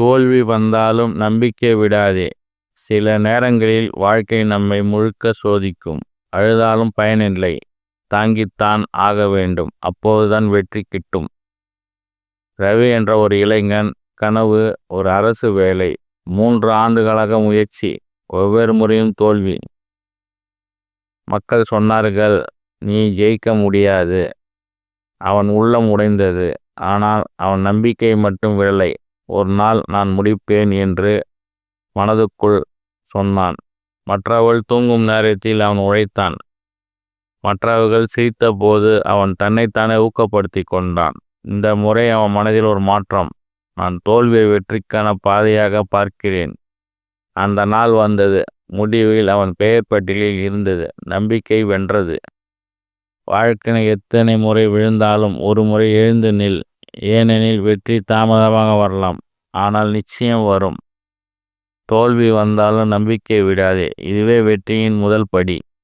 தோல்வி வந்தாலும் நம்பிக்கை விடாதே. சில நேரங்களில் வாழ்க்கை நம்மை முழுக்க சோதிக்கும். அழுதாலும் பயனில்லை. தாங்கித்தான் ஆக வேண்டும். அப்போதுதான் வெற்றி கிட்டும். ரவி என்ற ஒரு இளைஞன் கனவு ஒரு அரசு வேலை மூன்று ஆண்டுகளாக முயற்சி ஒவ்வொரு முறையும் தோல்வி. மக்கள் சொன்னார்கள் நீ ஜெயிக்க முடியாது. அவன் உள்ளம் உடைந்தது. ஆனால் அவன் நம்பிக்கை மட்டும் விடலை. ஒரு நாள் நான் முடிப்பேன் என்று மனதுக்குள் சொன்னான். மற்றவர்கள் தூங்கும் நேரத்தில் அவன் உழைத்தான். மற்றவர்கள் சிரித்தபோது அவன் தன்னைத்தானே ஊக்கப்படுத்தி கொண்டான். இந்த முறை அவன் மனதில் ஒரு மாற்றம். நான் தோல்வியை வெற்றிக்கான பாதையாக பார்க்கிறேன். அந்த நாள் வந்தது. முடிவில் அவன் பெயர் பட்டியலில் இருந்தது. நம்பிக்கை வென்றது. வாழ்க்கை எத்தனை முறை விழுந்தாலும் ஒரு முறை எழுந்து நில். ஏனெனில் வெற்றி தாமதமாக வரலாம். ஆனால் நிச்சயம் வரும். தோல்வி வந்தாலும் நம்பிக்கை விடாதே. இதுவே வெற்றியின் முதல் படி.